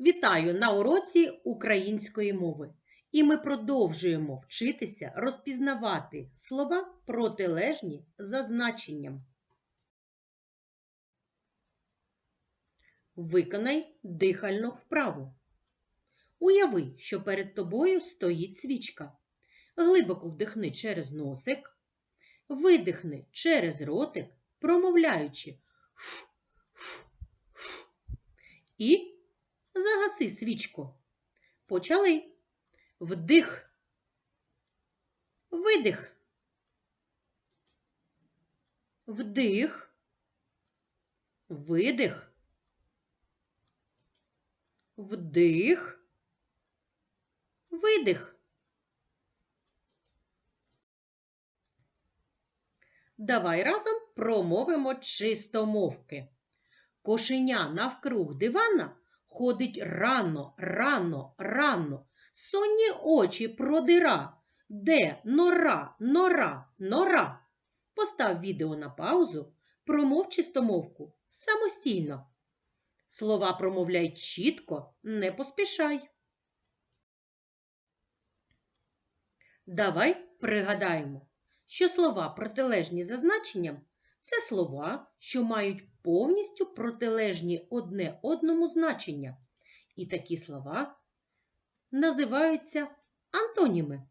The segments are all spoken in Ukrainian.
Вітаю на уроці української мови. І ми продовжуємо вчитися розпізнавати слова протилежні за значенням. Виконай дихальну вправу. Уяви, що перед тобою стоїть свічка. Глибоко вдихни через носик, видихни через ротик, промовляючи «ф, ф, ф». і загаси свічку. Почали. Вдих. Видих. Вдих. Видих. Вдих. Видих. Давай разом промовимо чистомовки. Кошеня навкруг дивана ходить рано, рано, рано. Сонні очі продира. Де нора, нора, нора. Постав відео на паузу, промов чистомовку самостійно. Слова промовляй чітко, не поспішай. Давай пригадаємо, що слова протилежні за значенням це слова, що мають повністю протилежні одне одному значення. І такі слова називаються антоніми.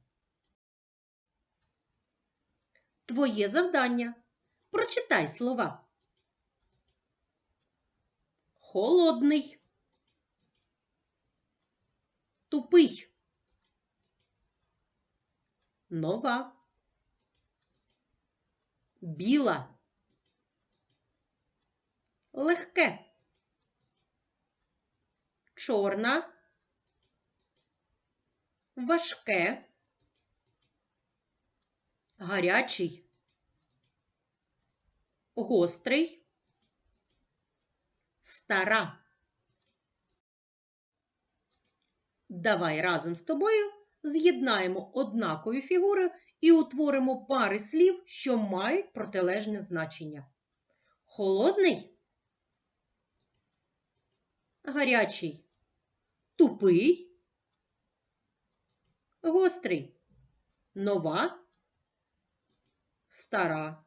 Твоє завдання. Прочитай слова. Холодний. Тупий. Нова. Біла. Легке. Чорна. Важке. Гарячий. Гострий. Стара. Давай разом з тобою з'єднаємо однакові фігури і утворимо пари слів, що мають протилежне значення. Холодний, гарячий, тупий, гострий, нова, стара,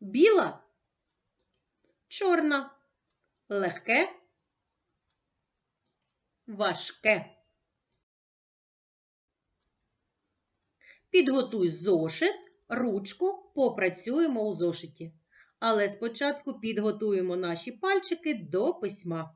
біла, чорна, легке, важке. Підготуй зошит, ручку, попрацюємо у зошиті. Але спочатку підготуємо наші пальчики до письма.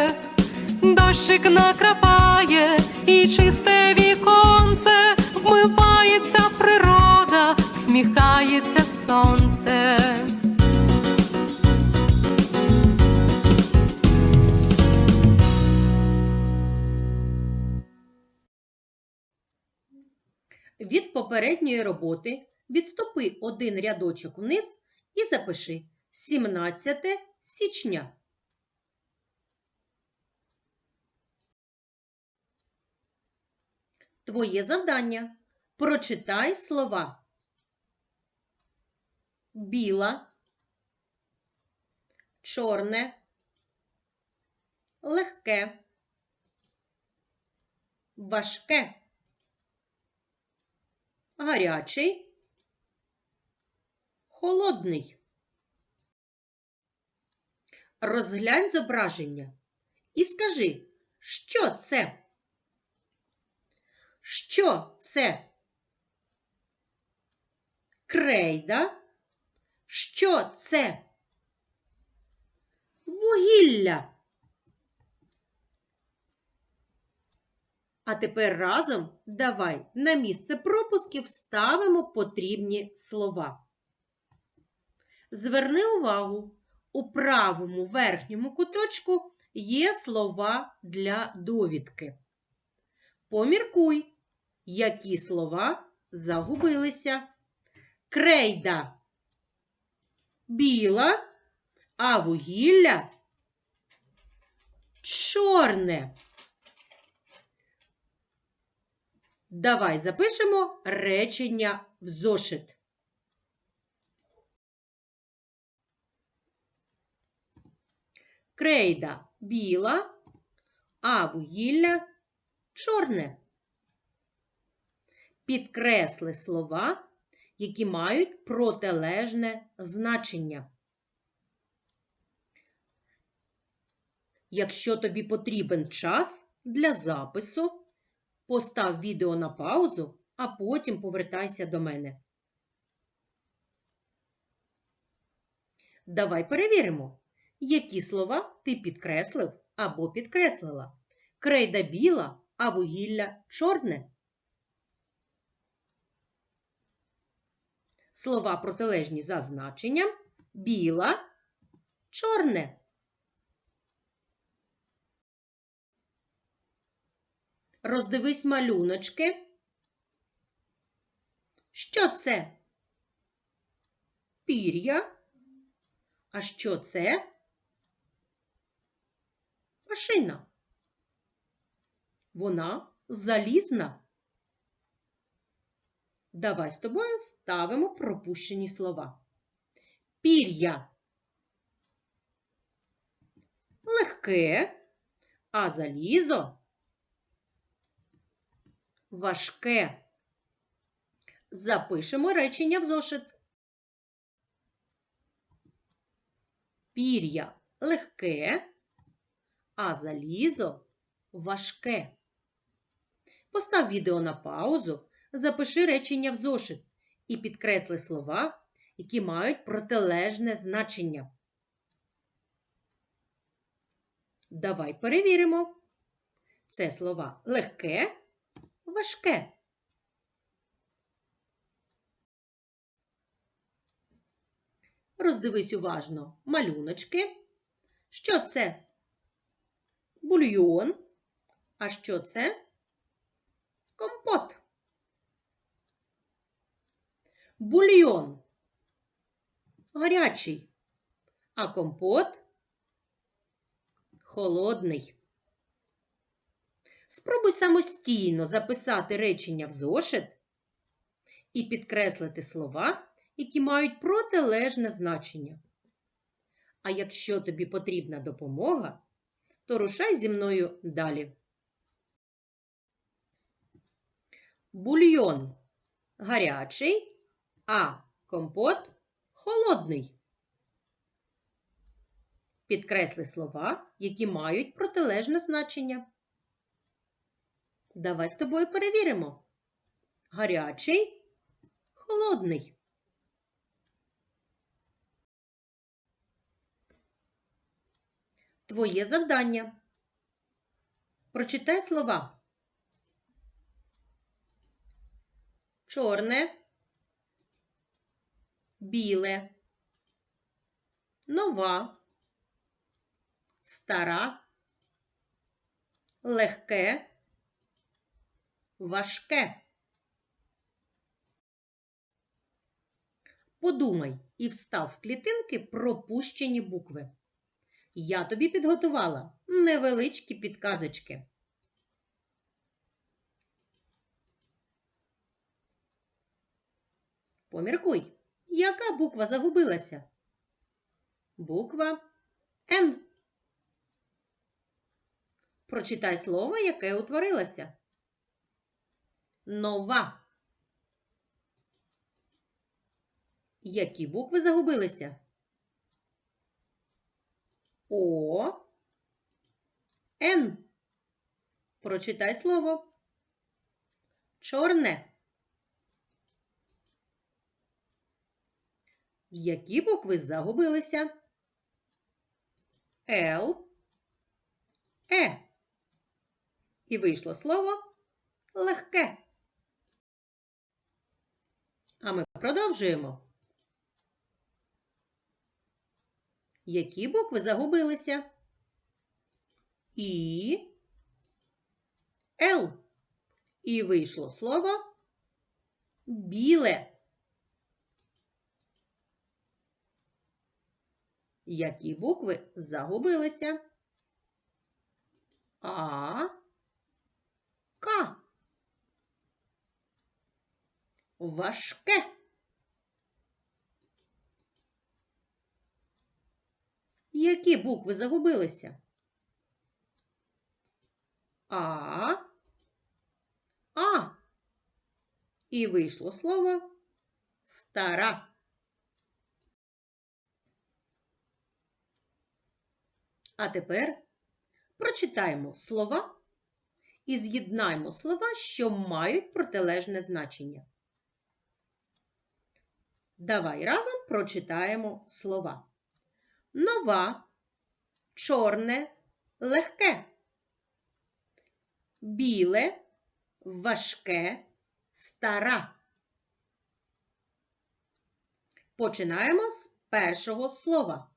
Дощик накрапає і чисте віконце, вмивається природа, сміхається сонце. Від попередньої роботи відступи один рядочок вниз і запиши 17 січня. Твоє завдання. Прочитай слова. Біла, чорне, легке, важке, гарячий, холодний. Розглянь зображення і скажи, що це? Що це? Крейда? Що це? Вугілля. А тепер разом давай на місце пропусків ставимо потрібні слова. Зверни увагу, у правому верхньому куточку є слова для довідки. Поміркуй, які слова загубилися. Крейда біла, а вугілля чорне. Давай запишемо речення в зошит. Крейда біла, а вугілля чорне. Підкресли слова, які мають протилежне значення. Якщо тобі потрібен час для запису, постав відео на паузу, а потім повертайся до мене. Давай перевіримо, які слова ти підкреслив або підкреслила. Крейда біла, а вугілля чорне. Слова протилежні за значенням біла, чорне. Роздивись малюночки. Що це? Пір'я. А що це? Машина. Вона залізна. Давай з тобою вставимо пропущені слова. Пір'я. Легке, а залізо важке. Запишемо речення в зошит. Пір'я легке, а залізо важке. Постав відео на паузу, запиши речення в зошит і підкресли слова, які мають протилежне значення. Давай перевіримо. Це слова легке, важке. Роздивись уважно малюночки. Що це? Бульйон. А що це? Компот. Бульйон гарячий, а компот холодний. Спробуй самостійно записати речення в зошит і підкреслити слова, які мають протилежне значення. А якщо тобі потрібна допомога, то рушай зі мною далі. Бульйон гарячий, а компот холодний. Підкресли слова, які мають протилежне значення. Давай з тобою перевіримо. Гарячий, холодний. Твоє завдання. Прочитай слова. Чорне, біле, нова, стара, легке, важке. Подумай і встав в клітинки пропущені букви. Я тобі підготувала невеличкі підказочки. Поміркуй, яка буква загубилася? Буква Н. Прочитай слово, яке утворилося. Нова. Які букви загубилися? О. Н. Прочитай слово. Чорне. Які букви загубилися? Л. Е. І вийшло слово легке. А ми продовжуємо. Які букви загубилися? І Л. І вийшло слово біле. Які букви загубилися? А. К. Важке. Які букви загубилися? А. А. І вийшло слово стара. А тепер прочитаємо слова і з'єднаємо слова, що мають протилежне значення. Давай разом прочитаємо слова. Нова, чорне, легке, біле, важке, стара. Починаємо з першого слова.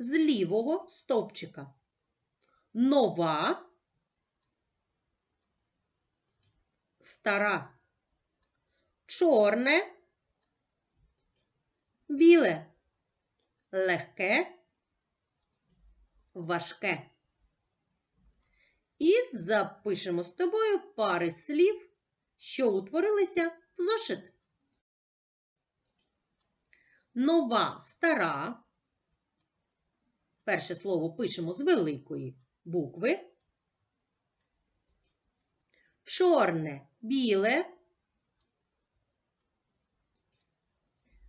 З лівого стовпчика. Нова, стара, чорне, біле, легке, важке. І запишемо з тобою пари слів, що утворилися в зошит. Нова, стара. Перше слово пишемо з великої букви. Чорне, біле,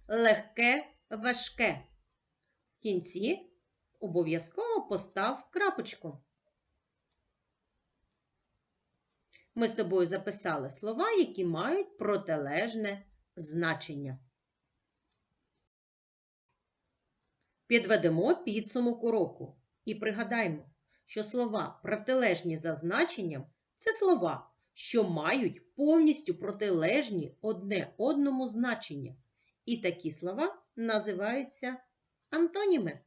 легке, важке. В кінці обов'язково постав крапочку. Ми з тобою записали слова, які мають протилежне значення. Підведемо підсумок уроку і пригадаємо, що слова протилежні за значенням це слова, що мають повністю протилежні одне одному значення. І такі слова називаються антоніми.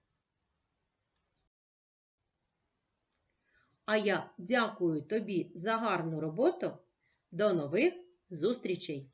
А я дякую тобі за гарну роботу. До нових зустрічей!